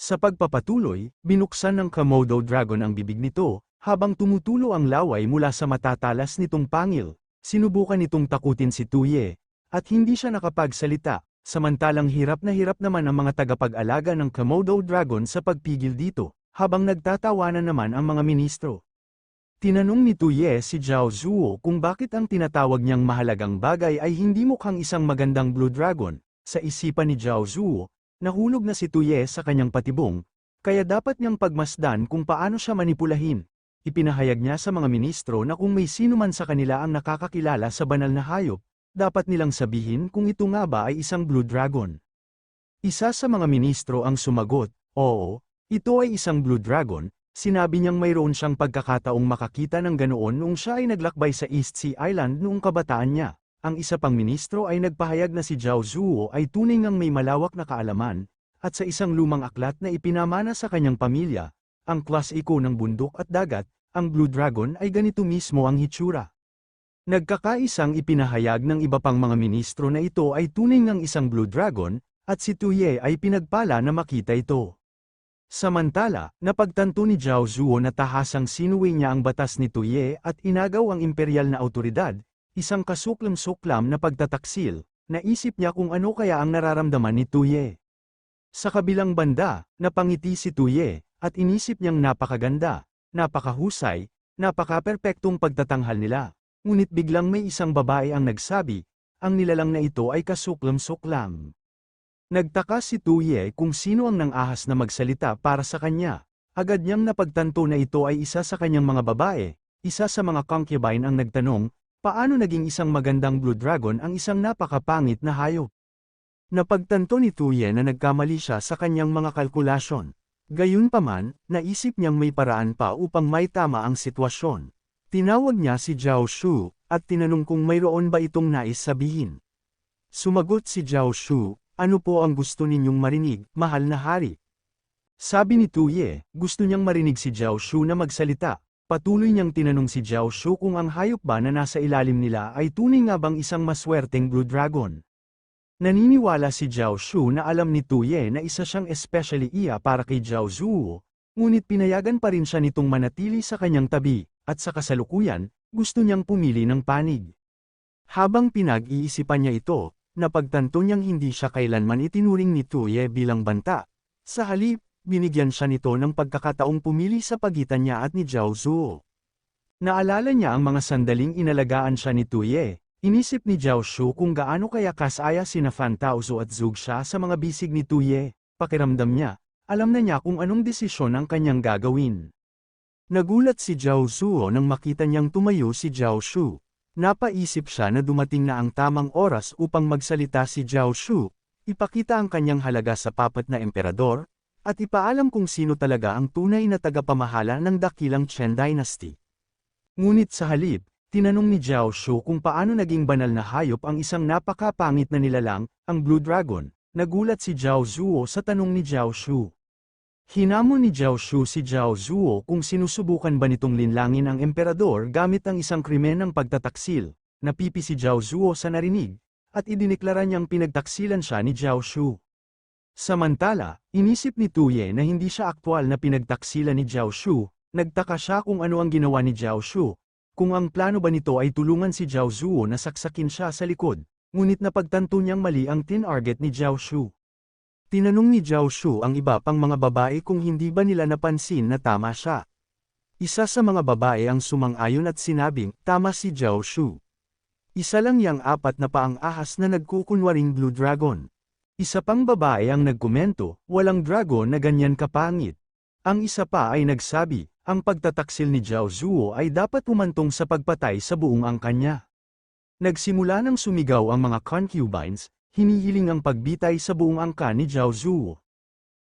Sa pagpapatuloy, binuksan ng Komodo Dragon ang bibig nito, habang tumutulo ang laway mula sa matatalas nitong pangil. Sinubukan nitong takutin si Tuye, at hindi siya nakapagsalita, samantalang hirap na hirap naman ang mga tagapag-alaga ng Komodo Dragon sa pagpigil dito, habang nagtatawanan naman ang mga ministro. Tinanong ni Tuye si Zhao Zuo kung bakit ang tinatawag niyang mahalagang bagay ay hindi mukhang isang magandang Blue Dragon. Sa isipan ni Zhao Zuo, nahulog na si Tuye sa kanyang patibong, kaya dapat niyang pagmasdan kung paano siya manipulahin. Ipinahayag niya sa mga ministro na kung may sino man sa kanila ang nakakakilala sa banal na hayop, dapat nilang sabihin kung ito nga ba ay isang Blue Dragon. Isa sa mga ministro ang sumagot, oo, ito ay isang Blue Dragon, Sinabi niyang mayroon siyang pagkakataong makakita ng ganoon noong siya ay naglakbay sa East Sea Island noong kabataan niya. Ang isa pang ministro ay nagpahayag na si Zhao Zuo ay tunay ngang may malawak na kaalaman, at sa isang lumang aklat na ipinamana sa kanyang pamilya, ang klasiko ng bundok at dagat, ang Blue Dragon ay ganito mismo ang hitsura. Nagkakaisang ipinahayag ng iba pang mga ministro na ito ay tunay ngang isang Blue Dragon, at si Tuye ay pinagpala na makita ito. Samantala, napagtanto ni Zhao Zuo na tahasang sinuwi niya ang batas ni Tuye at inagaw ang imperial na autoridad, isang kasuklam-suklam na pagtataksil, naisip niya kung ano kaya ang nararamdaman ni Tuye. Sa kabilang banda, napangiti si Tuye, at inisip niyang napakaganda, napakahusay, napaka-perpektong pagtatanghal nila. Ngunit biglang may isang babae ang nagsabi, ang nilalang na ito ay kasuklam-suklam. Nagtaka si Tuye kung sino ang nang-ahas na magsalita para sa kanya. Agad niyang napagtanto na ito ay isa sa kanyang mga babae, isa sa mga concubine ang nagtanong, paano naging isang magandang Blue Dragon ang isang napakapangit na hayop. Napagtanto ni Tuye na nagkamali siya sa kanyang mga kalkulasyon. Gayunpaman, naisip niyang may paraan pa upang may tama ang sitwasyon. Tinawag niya si Zhao Shu, at tinanong kung mayroon ba itong nais sabihin. Sumagot si Zhao Shu, ano po ang gusto ninyong marinig, mahal na hari? Sabi ni Tuye, gusto niyang marinig si Zhao Shu na magsalita. Patuloy niyang tinanong si Zhao Shu kung ang hayop ba na nasa ilalim nila ay tunay nga bang isang maswerteng Blue Dragon. Naniniwala si Zhao Shu na alam ni Tuye na isa siyang especially iya para kay Zhao Zuo, ngunit pinayagan pa rin siya nitong manatili sa kanyang tabi, at sa kasalukuyan, gusto niyang pumili ng panig. Habang pinag-iisipan niya ito, napagtanto niyang hindi siya kailanman itinuring ni Tuye bilang banta. Sa halip, binigyan siya nito ng pagkakataong pumili sa pagitan niya at ni Zhao Zuo. Naalala niya ang mga sandaling inalagaan siya ni Tuye, inisip ni Zhao Shu kung gaano kaya kasaya sina Fan Taozu at Zug siya sa mga bisig ni Tuye, pakiramdam niya, alam na niya kung anong desisyon ang kanyang gagawin. Nagulat si Zhao Zuo nang makita niyang tumayo si Zhao Shu. Napaisip siya na dumating na ang tamang oras upang magsalita si Zhao Shu, ipakita ang kanyang halaga sa papat na emperador, at ipaalam kung sino talaga ang tunay na tagapamahala ng dakilang Chen Dynasty. Ngunit sa halip, tinanong ni Zhao Shu kung paano naging banal na hayop ang isang napakapangit na nilalang, ang Blue Dragon. Nagulat si Zhao Zuo sa tanong ni Zhao Shu. Hinamon ni Zhao Shu si Zhao Zuo kung sinusubukan ba nitong linlangin ang emperador gamit ang isang krimen ng pagtataksil. Napipi si Zhao Zuo sa narinig, at idineklara niyang pinagtaksilan siya ni Zhao Shu. Samantala, inisip ni Tuye na hindi siya aktwal na pinagtaksilan ni Zhao Shu, nagtaka siya kung ano ang ginawa ni Zhao Shu, kung ang plano ba nito ay tulungan si Zhao Zuo na saksakin siya sa likod, ngunit napagtanto niyang mali ang tinarget ni Zhao Shu. Tinanong ni Zhao Shu ang iba pang mga babae kung hindi ba nila napansin na tama siya. Isa sa mga babae ang sumang-ayon at sinabing, tama si Zhao Shu. Isa lang yang apat na paang ahas na nagkukunwaring Blue Dragon. Isa pang babae ang nagkomento, walang dragon na ganyan kapangit. Ang isa pa ay nagsabi, ang pagtataksil ni Zhao Zuo ay dapat pumantong sa pagpatay sa buong angkan niya. Nagsimula ng sumigaw ang mga concubines, hinihiling ang pagbitay sa buong angka ni Zhao Zuo.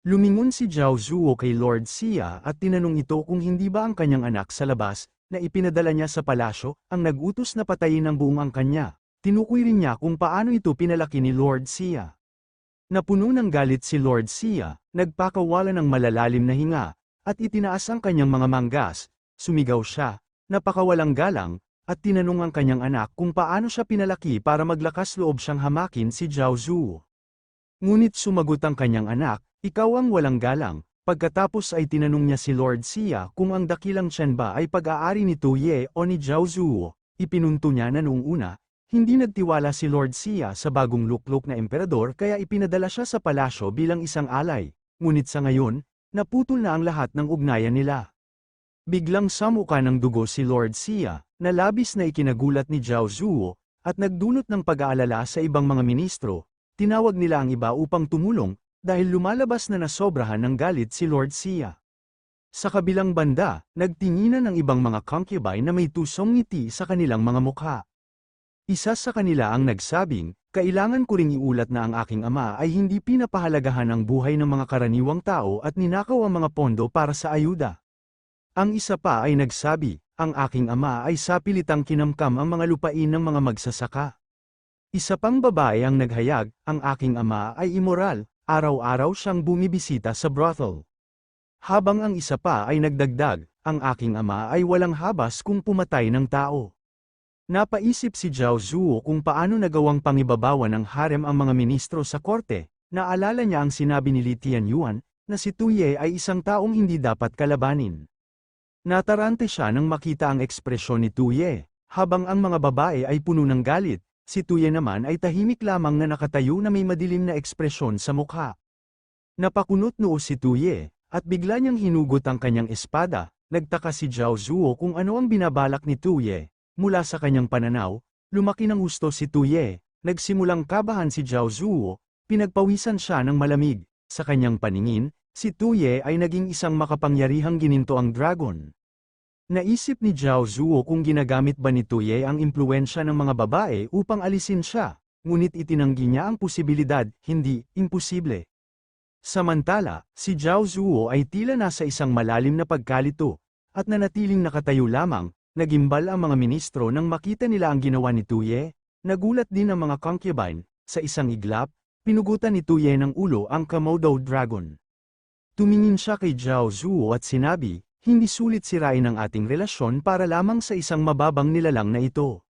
Lumingon si Zhao Zuo kay Lord Xia at tinanong ito kung hindi ba ang kanyang anak sa labas, na ipinadala niya sa palasyo, ang nagutos na patayin ang buong angka niya. Tinukoy rin niya kung paano ito pinalaki ni Lord Xia. Napuno ng galit si Lord Xia, nagpakawala ng malalalim na hinga, at itinaas ang kanyang mga manggas, sumigaw siya, napakawalang galang, at tinanong ang kanyang anak kung paano siya pinalaki para maglakas loob siyang hamakin si Zhao Zhu. Ngunit sumagot ang kanyang anak, Ikaw ang walang galang, pagkatapos ay tinanong niya si Lord Xia kung ang dakilang Chen ba ay pag-aari ni Tuye o ni Zhao Zuo, ipinunto niya na noong una, hindi nagtiwala si Lord Xia sa bagong luklok na emperador kaya ipinadala siya sa palasyo bilang isang alay, ngunit sa ngayon, naputol na ang lahat ng ugnayan nila. Biglang samuka ng dugo si Lord Xia, na labis na ikinagulat ni Zhao Zuo, at nagdulot ng pag-aalala sa ibang mga ministro, tinawag nila ang iba upang tumulong, dahil lumalabas na nasobrahan ng galit si Lord Xia. Sa kabilang banda, nagtinginan ng ibang mga concubine na may tusong ngiti sa kanilang mga mukha. Isa sa kanila ang nagsabing, kailangan ko ring iulat na ang aking ama ay hindi pinapahalagahan ang buhay ng mga karaniwang tao at ninakaw ang mga pondo para sa ayuda. Ang isa pa ay nagsabi, ang aking ama ay sapilitang kinamkam ang mga lupain ng mga magsasaka. Isa pang babae ang naghayag, ang aking ama ay immoral, araw-araw siyang bumibisita sa brothel. Habang ang isa pa ay nagdagdag, ang aking ama ay walang habas kung pumatay ng tao. Napaisip si Zhao Zuo kung paano nagawang pangibabawan ng harem ang mga ministro sa korte, naalala niya ang sinabi ni Li Tianyuan, na si Tuye ay isang taong hindi dapat kalabanin. Natarante siya nang makita ang ekspresyon ni Tuye, habang ang mga babae ay puno ng galit, si Tuye naman ay tahimik lamang na nakatayo na may madilim na ekspresyon sa mukha. Napakunot noo si Tuye, at bigla niyang hinugot ang kanyang espada, nagtaka si Zhao Zuo kung ano ang binabalak ni Tuye, mula sa kanyang pananaw, lumaki ng gusto si Tuye, nagsimulang kabahan si Zhao Zuo, pinagpawisan siya ng malamig, sa kanyang paningin, Si Tuye ay naging isang makapangyarihang gininto ang dragon. Naisip ni Zhao Zuo kung ginagamit ba ni Tuye ang impluensya ng mga babae upang alisin siya, ngunit itinanggi niya ang posibilidad, hindi, imposible. Samantala, si Zhao Zuo ay tila nasa isang malalim na pagkalito, at nanatiling nakatayo lamang, nagimbal ang mga ministro nang makita nila ang ginawa ni Tuye, nagulat din ang mga concubine, sa isang iglap, pinugutan ni Tuye ng ulo ang Komodo Dragon. Tumingin siya kay Zhao Zuo at sinabi, hindi sulit sirain ang ating relasyon para lamang sa isang mababang nilalang na ito.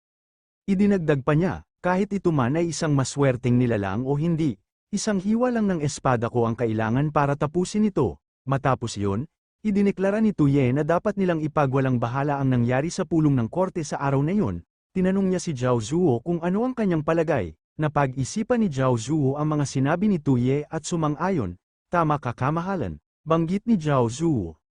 Idinagdag pa niya, kahit ito man ay isang maswerteng nilalang o hindi, isang hiwa lang ng espada ko ang kailangan para tapusin ito. Matapos yun, idineklara ni Tuye na dapat nilang ipagwalang bahala ang nangyari sa pulong ng korte sa araw na yun. Tinanong niya si Zhao Zuo kung ano ang kanyang palagay, napag-isipan ni Zhao Zuo ang mga sinabi ni Tuye at sumang-ayon, Tama ka kamahalan, banggit ni Zhao Zuo.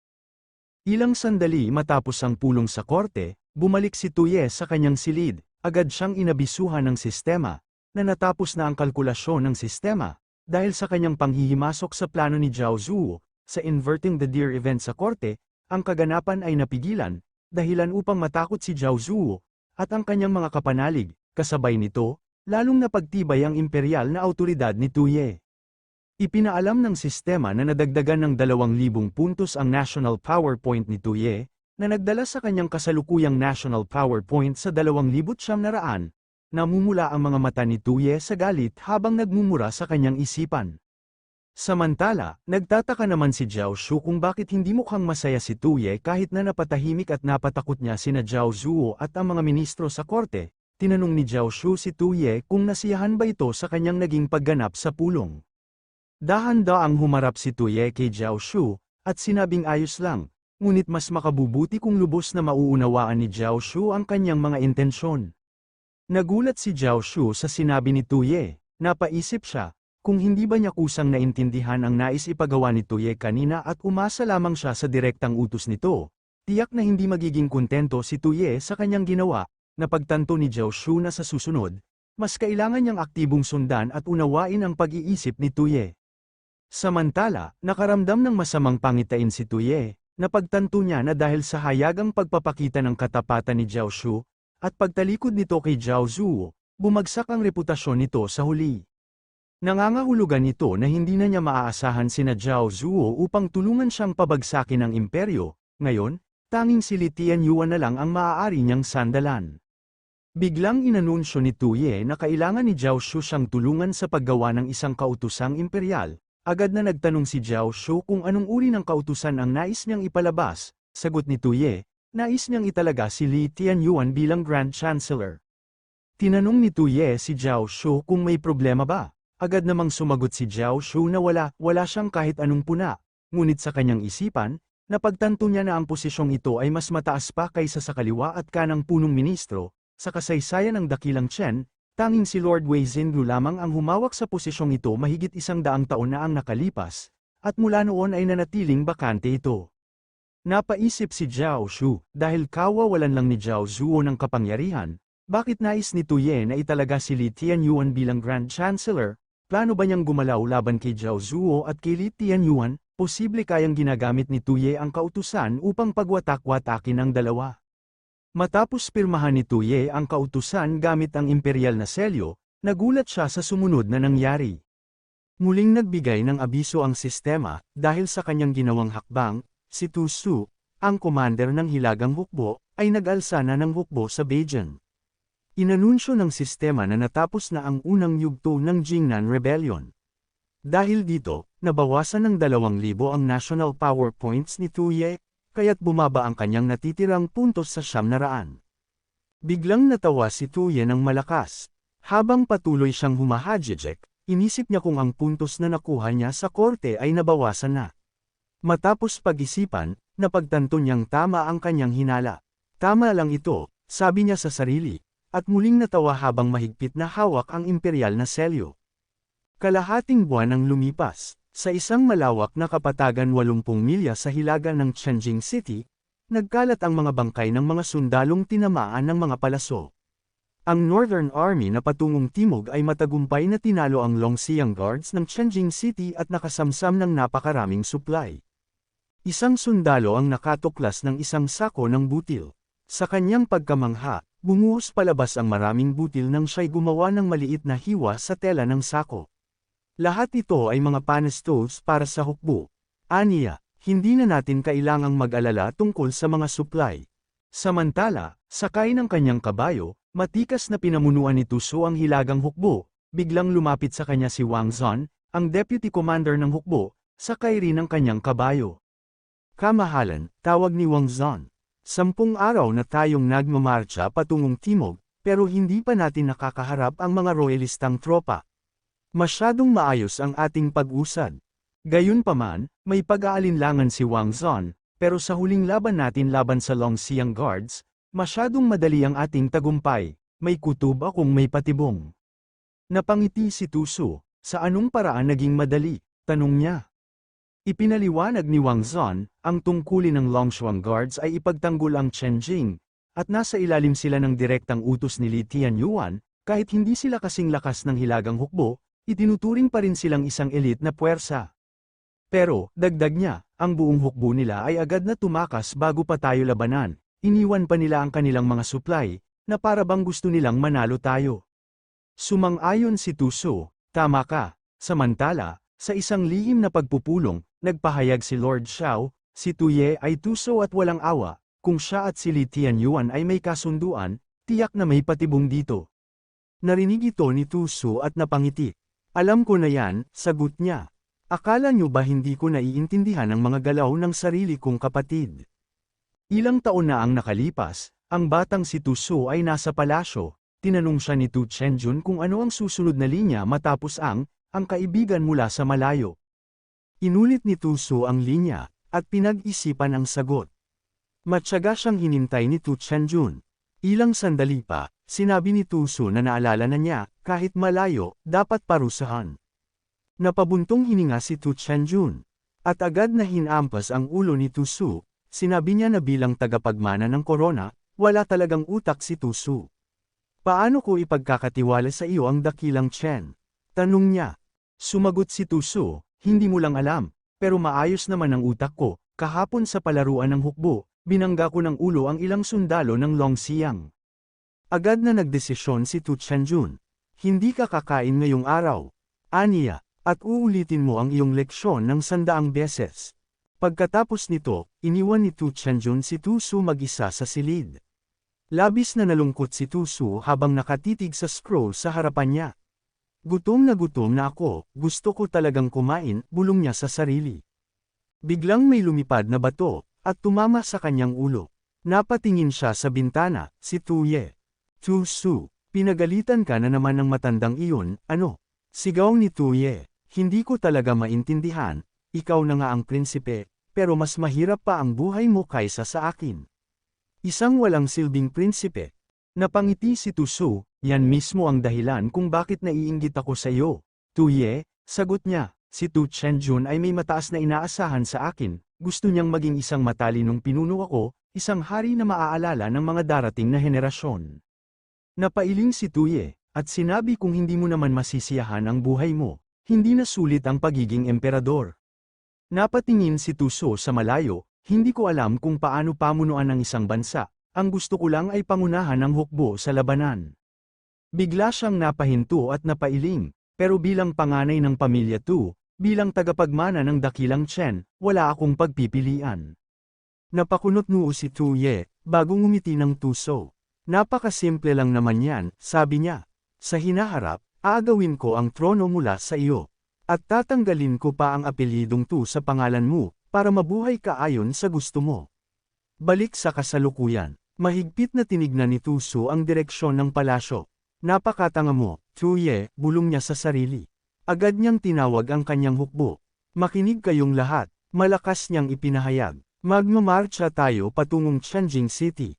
Ilang sandali matapos ang pulong sa korte, bumalik si Tuye sa kanyang silid, agad siyang inabisuhan ng sistema, na natapos na ang kalkulasyon ng sistema, dahil sa kanyang panghihimasok sa plano ni Zhao Zuo, sa Inverting the Deer event sa korte, ang kaganapan ay napigilan, dahilan upang matakot si Zhao Zuo, at ang kanyang mga kapanalig, kasabay nito, lalong napagtibay ang imperial na autoridad ni Tuye. Ipinaalam ng sistema na nadagdagan ng 2,000 puntos ang National PowerPoint ni Tuye, na nagdala sa kanyang kasalukuyang National PowerPoint sa 2,900, namumula ang mga mata ni Tuye sa galit habang nagmumura sa kanyang isipan. Samantala, nagtataka naman si Zhao Shu kung bakit hindi mukhang masaya si Tuye kahit na napatahimik at napatakot niya sina Zhao Zuo at ang mga ministro sa korte, tinanong ni Zhao Shu si Tuye kung nasiyahan ba ito sa kanyang naging pagganap sa pulong. Dahan-daang humarap si Tuye kay Jiao Shu, at sinabing ayos lang, ngunit mas makabubuti kung lubos na mauunawaan ni Jiao Shu ang kanyang mga intensyon. Nagulat si Jiao Shu sa sinabi ni Tuye, napaisip siya, kung hindi ba niya kusang naintindihan ang nais ipagawa ni Tuye kanina at umasa lamang siya sa direktang utos nito, tiyak na hindi magiging kontento si Tuye sa kanyang ginawa, na pagtanto ni Jiao Shu na sa susunod, mas kailangan niyang aktibong sundan at unawain ang pag-iisip ni Tuye. Samantala, nakaramdam ng masamang pangitain si Tuye, napagtanto niya na dahil sa hayagang pagpapakita ng katapatan ni Zhao Shu, at pagtalikod nito kay Zhao Zuo, bumagsak ang reputasyon nito sa huli. Nangangahulugan nito na hindi na niya maaasahan sina Zhao Zuo upang tulungan siyang pabagsakin ang imperyo, ngayon, tanging si Li Tianyuan na lang ang maaari niyang sandalan. Biglang inanunsyo ni Tuye na kailangan ni Zhao Shu siyang tulungan sa paggawa ng isang kautusang imperial, Agad na nagtanong si Zhao Shu kung anong uri ng kautusan ang nais niyang ipalabas, sagot ni Tuye, nais niyang italaga si Li Tianyuan bilang Grand Chancellor. Tinanong ni Tuye si Zhao Shu kung may problema ba, Agad namang sumagot si Jiao Shu na wala, wala siyang kahit anong puna. Ngunit sa kanyang isipan, napagtanto niya na ang posisyong ito ay mas mataas pa kaysa sa kaliwa at kanang punong ministro, sa kasaysayan ng dakilang Chen, tanging si Lord Wei Zhengu lamang ang humawak sa posisyong ito mahigit isang daang taon na ang nakalipas, at mula noon ay nanatiling bakante ito. Napaisip si Jiao Shu, dahil kawawalan lang ni Jiao Zuo ng kapangyarihan, bakit nais ni Tuye na italaga si Li Tianyuan bilang Grand Chancellor, plano ba niyang gumalaw laban kay Jiao Zuo at kay Li Tianyuan, posible kayang ginagamit ni Tuye ang kautusan upang pagwatak-watakin ang dalawa. Matapos pirmahan ni Tuye ang kautusan gamit ang imperial na selyo, nagulat siya sa sumunod na nangyari. Muling nagbigay ng abiso ang sistema, dahil sa kanyang ginawang hakbang, si Tu Su, ang commander ng Hilagang Hukbo, ay nag-alsa na ng hukbo sa Beijing. Inanunsyo ng sistema na natapos na ang unang yugto ng Jingnan Rebellion. Dahil dito, nabawasan ng 2,000 ang national power points ni Tuye, kaya't bumaba ang kanyang natitirang puntos sa siyam na raan. Biglang natawa si Tuye ng malakas. Habang patuloy siyang humahadjejek, inisip niya kung ang puntos na nakuha niya sa korte ay nabawasan na. Matapos pag-isipan, napagtanto niyang tama ang kanyang hinala. Tama lang ito, sabi niya sa sarili, at muling natawa habang mahigpit na hawak ang imperial na selyo. Kalahating buwan ang lumipas, sa isang malawak na kapatagan 80 milya sa hilaga ng Tianjin City, nagkalat ang mga bangkay ng mga sundalong tinamaan ng mga palaso. Ang Northern Army na patungong timog ay matagumpay na tinalo ang Longxiang Guards ng Tianjin City at nakasamsam ng napakaraming supply. Isang sundalo ang nakatuklas ng isang sako ng butil. Sa kanyang pagkamangha, bumuhos palabas ang maraming butil nang siya'y gumawa ng maliit na hiwa sa tela ng sako. Lahat ito ay mga panestos para sa hukbo. Aniya, hindi na natin kailangang mag-alala tungkol sa mga supply. Samantala, sakay ng kanyang kabayo, matikas na pinamunuan ni Tuso ang hilagang hukbo, biglang lumapit sa kanya si Wang Zon, ang deputy commander ng hukbo, sakay rin ng kanyang kabayo. Kamahalan, tawag ni Wang Zon. Sampung araw na tayong nagmamarcha patungong timog, pero hindi pa natin nakakaharap ang mga royalistang tropa. Masyadong maayos ang ating pag-usad. Gayunpaman, may pag-aalinlangan si Wang Zon, pero sa huling laban natin laban sa Longxiang Guards, masyadong madali ang ating tagumpay, may kutub akong may patibong. Napangiti si Tuso, sa anong paraan naging madali, tanong niya. Ipinaliwanag ni Wang Zon, ang tungkulin ng Longshuang Guards ay ipagtanggol ang Chenjing, at nasa ilalim sila ng direktang utos ni Li Tianyuan, kahit hindi sila kasing lakas ng hilagang hukbo, itinuturing pa rin silang isang elite na puwersa. Pero, dagdag niya, ang buong hukbo nila ay agad na tumakas bago pa tayo labanan, iniwan pa nila ang kanilang mga supply, na para bang gusto nilang manalo tayo. Sumang-ayon si Tuso, tama ka, samantala, sa isang lihim na pagpupulong, nagpahayag si Lord Xiao, si Tuye ay tuso at walang awa, kung siya at si Li Tianyuan ay may kasunduan, tiyak na may patibong dito. Narinig ito ni Tuso at napangiti. Alam ko na yan, sagot niya. Akala niyo ba hindi ko naiintindihan ang mga galaw ng sarili kong kapatid? Ilang taon na ang nakalipas, ang batang si Tuso ay nasa palasyo, tinanong siya ni Tu Chenjun kung ano ang susunod na linya matapos ang, ang kaibigan mula sa malayo. Inulit ni Tuso ang linya, at pinag-isipan ang sagot. Matyaga siyang hinintay ni Tu Chenjun. Ilang sandali pa, sinabi ni Tuso na naalala na niya, kahit malayo, dapat parusahan. Napabuntong hininga si Tu Chenjun. At agad na hinampas ang ulo ni Tusu, sinabi niya na bilang tagapagmana ng korona, wala talagang utak si Tusu. Paano ko ipagkakatiwala sa iyo ang dakilang Chen? Tanong niya. Sumagot si Tuso, hindi mo lang alam, pero maayos naman ang utak ko, kahapon sa palaruan ng hukbo, binangga ko ng ulo ang ilang sundalo ng Longxiang. Agad na nagdesisyon si Tu Chenjun. Hindi ka kakain ngayong araw. Aniya, at uulitin mo ang iyong leksyon ng sandaang beses. Pagkatapos nito, iniwan ni Tu Chenjun si Tu Su mag-isa sa silid. Labis na nalungkot si Tu Su habang nakatitig sa scroll sa harapan niya. Gutom na gutom na ako, gusto ko talagang kumain, bulong niya sa sarili. Biglang may lumipad na bato, at tumama sa kanyang ulo. Napatingin siya sa bintana, si Tuye. Tu Su, pinagalitan ka na naman ng matandang iyon, ano? Sigaw ni Tuye, hindi ko talaga maintindihan, ikaw na nga ang prinsipe, pero mas mahirap pa ang buhay mo kaysa sa akin. Isang walang silbing prinsipe. Napangiti si Tusu, yan mismo ang dahilan kung bakit naiinggit ako sa iyo. Tuye, sagot niya, si Tu Chenjun ay may mataas na inaasahan sa akin, gusto niyang maging isang matalinong pinuno ako, isang hari na maaalala ng mga darating na henerasyon. Napailing si Tuye, at sinabi kung hindi mo naman masisiyahan ang buhay mo, hindi na sulit ang pagiging emperador. Napatingin si Tuso sa malayo, hindi ko alam kung paano pamunuan ng isang bansa, ang gusto ko lang ay pangunahan ang hukbo sa labanan. Bigla siyang napahinto at napailing, pero bilang panganay ng pamilya Tu, bilang tagapagmana ng dakilang Chen, wala akong pagpipilian. Napakunot noo si Tu Ye, bago ngumiti ng tuso. Napakasimple lang naman yan, sabi niya. Sa hinaharap, aagawin ko ang trono mula sa iyo. At tatanggalin ko pa ang apelyidong Tu sa pangalan mo, para mabuhay ka ayon sa gusto mo. Balik sa kasalukuyan. Mahigpit na tinignan ni Tuso ang direksyon ng palasyo. Napakatanga mo, Tuye, bulong niya sa sarili. Agad niyang tinawag ang kanyang hukbo. Makinig kayong lahat, malakas niyang ipinahayag. Magmamarcha tayo patungong Tianjin City.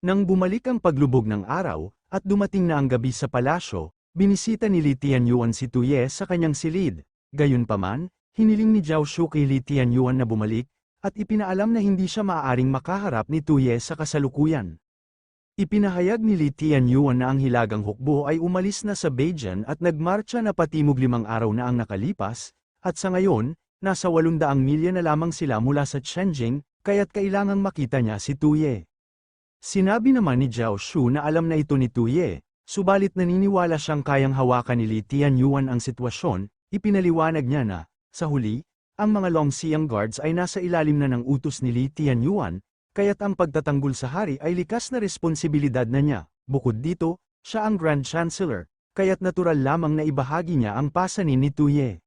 Nang bumalik ang paglubog ng araw, at dumating na ang gabi sa palasyo, binisita ni Li Tianyuan si Tuye sa kanyang silid. Gayunpaman, hiniling ni Zhao Shu kay Li Tianyuan na bumalik, at ipinaalam na hindi siya maaaring makaharap ni Tuye sa kasalukuyan. Ipinahayag ni Li Tianyuan na ang hilagang hukbo ay umalis na sa Beijing at nagmarcha na patimog limang araw na ang nakalipas, at sa ngayon, nasa 800 milya na lamang sila mula sa Tianjin, kaya't kailangang makita niya si Tuye. Sinabi naman ni Zhao Shu na alam na ito ni Tuye, subalit naniniwala siyang kayang hawakan ni Li Tianyuan ang sitwasyon, ipinaliwanag niya na, sa huli, ang mga Longxiang guards ay nasa ilalim na ng utos ni Li Tianyuan, kaya't ang pagtatanggol sa hari ay likas na responsibilidad na niya. Bukod dito, siya ang Grand Chancellor, kaya't natural lamang na ibahagi niya ang pasanin ni Tuye.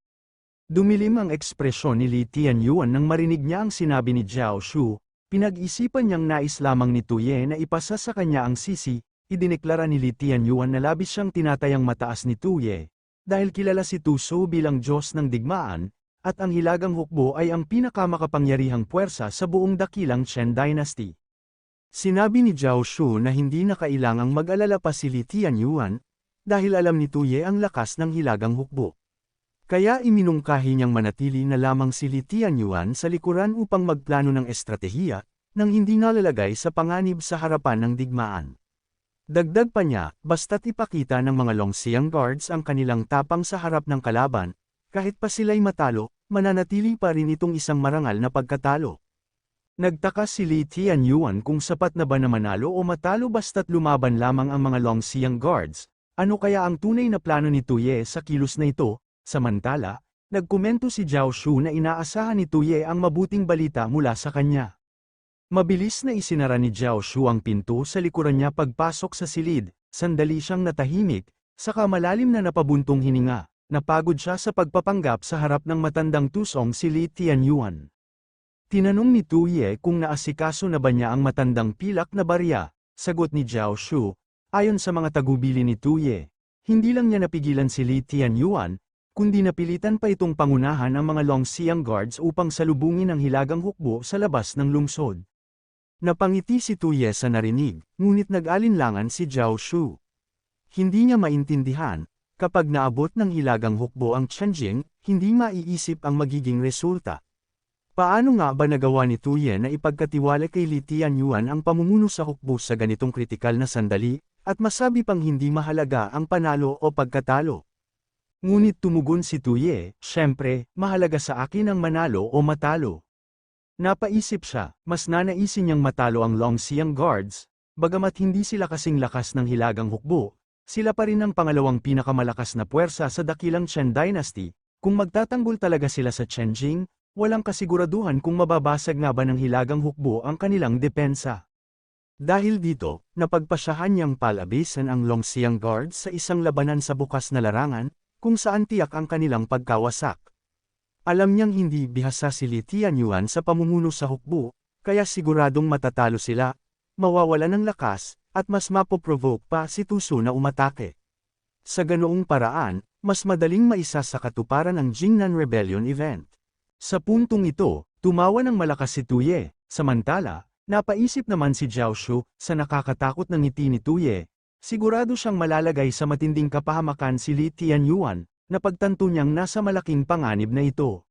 Dumilim ang ekspresyon ni Li Tianyuan nang marinig niya ang sinabi ni Zhao Shu, pinag-isipan niyang nais lamang ni Tuye na ipasa sa kanya ang sisi, idineklara ni Li Tianyuan na labis siyang tinatayang mataas ni Tuye, dahil kilala si Tuso bilang Diyos ng digmaan, at ang hilagang hukbo ay ang pinakamakapangyarihang puwersa sa buong dakilang Chen Dynasty. Sinabi ni Zhao Shu na hindi na kailangang mag-alala pa si Li Tianyuan, dahil alam ni Tuye ang lakas ng hilagang hukbo. Kaya iminungkahi niyang manatili na lamang si Li Tianyuan sa likuran upang magplano ng estratehiya, nang hindi nalalagay sa panganib sa harapan ng digmaan. Dagdag pa niya, basta't ipakita ng mga Longxiang guards ang kanilang tapang sa harap ng kalaban, kahit pa sila'y matalo, mananatili pa rin itong isang marangal na pagkatalo. Nagtaka si Li Tianyuan kung sapat na ba na manalo o matalo basta't lumaban lamang ang mga Longxiang guards, ano kaya ang tunay na plano ni Tuye sa kilos na ito, samantala, nagkomento si Zhao Shu na inaasahan ni Tuye ang mabuting balita mula sa kanya. Mabilis na isinara ni Zhao Shu ang pinto sa likuran niya pagpasok sa silid, sandali siyang natahimik, saka malalim na napabuntong hininga. Napagod siya sa pagpapanggap sa harap ng matandang tusong si Li Tianyuan. Tinanong ni Tuye kung naasikaso na ba niya ang matandang pilak na barya, sagot ni Zhao Shu, ayon sa mga tagubili ni Tuye. Hindi lang niya napigilan si Li Tianyuan, kundi napilitan pa itong pangunahan ang mga Longxiang guards upang salubungin ang hilagang hukbo sa labas ng lungsod. Napangiti si Tuye sa narinig, ngunit nag-alinlangan si Zhao Shu. Hindi niya maintindihan, Kapag naabot ng hilagang hukbo ang Tianjin, hindi maiisip ang magiging resulta. Paano nga ba nagawa ni Tuyen na ipagkatiwala kay Li Tianyuan ang pamumuno sa hukbo sa ganitong kritikal na sandali, at masabi pang hindi mahalaga ang panalo o pagkatalo? Ngunit tumugon si Tuye, syempre, mahalaga sa akin ang manalo o matalo. Napaisip siya, mas nanaisin niyang matalo ang Longxiang Guards, bagamat hindi sila kasing lakas ng hilagang hukbo, sila pa rin ang pangalawang pinakamalakas na puwersa sa dakilang Chen Dynasty, kung magtatanggol talaga sila sa Chenjing, walang kasiguraduhan kung mababasag nga ba ng hilagang hukbo ang kanilang depensa. Dahil dito, napagpasyahan niyang palabisan ang Longxiang Guards sa isang labanan sa bukas na larangan, kung saan tiyak ang kanilang pagkawasak. Alam niyang hindi bihasa si Li Tianyuan sa pamumuno sa hukbo, kaya siguradong matatalo sila, mawawala ng lakas, at mas mapoprovoke pa si Tuso na umatake. Sa ganoong paraan, mas madaling maisa sa katuparan ang Jingnan Rebellion event. Sa puntong ito, tumawa ng malakas si Tuye, samantala, napaisip naman si Jiao Shu sa nakakatakot ng ngiti ni Tuye. Sigurado siyang malalagay sa matinding kapahamakan si Li Tianyuan, na pagtanto niyang nasa malaking panganib na ito.